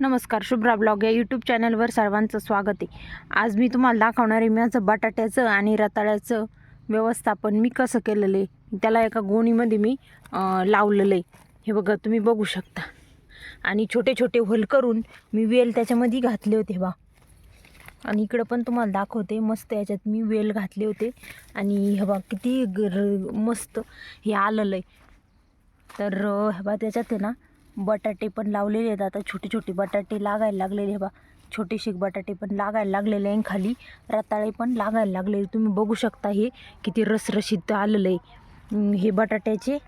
नमस्कार शुभ्रा ब्लॉग या यूट्यूब चॅनलवर सर्वांचं स्वागत आहे. आज मी तुम्हाला दाखवणार आहे माझं बटाट्याचं आणि रताळ्याचं व्यवस्थापन मी कसं केलेलं आहे. त्याला एका गोणीमध्ये मी लावलेलं आहे. हे बघा तुम्ही बघू शकता. आणि छोटे छोटे होल करून मी वेल त्याच्यामध्ये घातले होते बा. आणि इकडं पण तुम्हाला दाखवते मस्त याच्यात मी वेल घातले होते. आणि हे बा किती गर मस्त हे आलेलं आहे. तर अं, हे बा त्याच्यात आहे ना बटाटे पण लावलेले आहेत आता छोटे छोटे बटाटे लागायला लागलेले बा. छोटे बटाटे पण लागायला लागलेले आहे आणि खाली. रताळे पण लागायला लागलेले तुम्ही बघू शकता हे किती रसरशीत आलेलं आहे. हे बटाट्याचे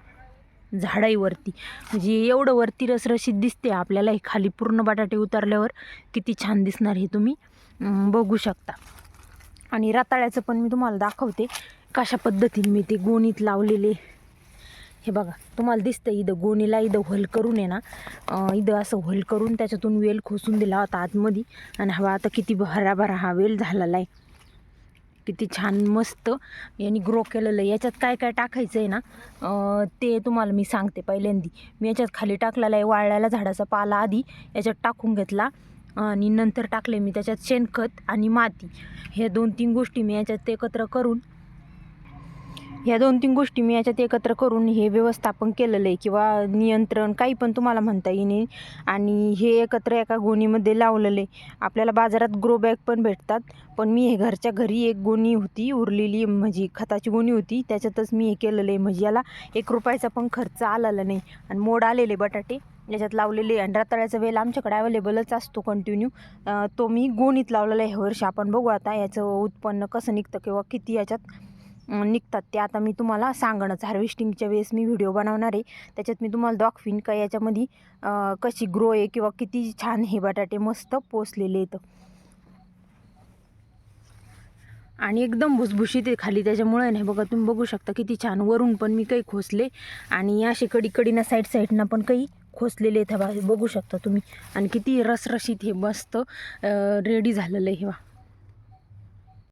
झाडाईवरती. म्हणजे एवढं वरती रसरशीत दिसते आपल्याला हे खाली पूर्ण बटाटे उतरल्यावर. किती छान दिसणार हे तुम्ही बघू शकता. आणि रताळ्याचं पण मी तुम्हाला दाखवते कशा पद्धतीने मी ते गोणीत लावलेले. हे बघा तुम्हाला दिसतं इथं गोणीला इथं होल करून आहे ना इथं असं होल करून त्याच्यातून वेल खोसून दिला होता आतमध्ये. आणि हवा आता किती भराभरा हा वेल झालेला आहे. किती छान मस्त यांनी ग्रो केलेलं आहे. याच्यात काय काय टाकायचं आहे ना ते तुम्हाला मी सांगते पहिल्यांदी. मी याच्यात खाली टाकलेला आहे वाळल्याला झाडाचा पाला आधी याच्यात टाकून घेतला. आणि नंतर टाकले मी त्याच्यात शेणखत आणि माती. ह्या दोन तीन गोष्टी मी याच्यात एकत्र करून ह्या दोन तीन गोष्टी मी याच्यात एकत्र करून हे व्यवस्थापन केलेलं आहे किंवा नियंत्रण काही पण तुम्हाला म्हणता येईल. आणि हे एकत्र एका गोणीमध्ये लावलेलं आहे. आपल्याला बाजारात ग्रो बॅग पण भेटतात. पण मी हे घरच्या घरी एक गोणी होती उरलेली म्हणजे खताची गोणी होती. त्याच्यातच मी हे केलेलं आहे. म्हणजे याला एक रुपयाचा पण खर्च आलेला नाही. आणि मोड आलेले बटाटे. याच्यात लावलेले आणि रताळ्याचा वेल आमच्याकडे अवेलेबलच असतो कंटिन्यू तो मी गोणीत लावलेला आहे. ह्या वर्षी आपण बघू आता याचं उत्पन्न कसं निघतं किंवा किती याच्यात. निघतात. ते आता मी तुम्हाला सांगणंच. हार्वेस्टिंगच्या वेळेस मी व्हिडिओ बनवणार आहे. त्याच्यात मी तुम्हाला दाखवीन का याच्यामध्ये कशी ग्रो आहे किंवा किती छान हे बटाटे मस्त पोचलेले आहेत. आणि एकदम भुसभुशीत आहे खाली. त्याच्यामुळे नाही बघा तुम्ही बघू शकता किती छान. वरून पण मी काही खोसले आणि असे कडी कडीनं साईड साईडनं पण काही खोसलेले आहेत. बघू शकता तुम्ही. आणि किती रसरशीत हे मस्त रेडी झालेलं आहे हे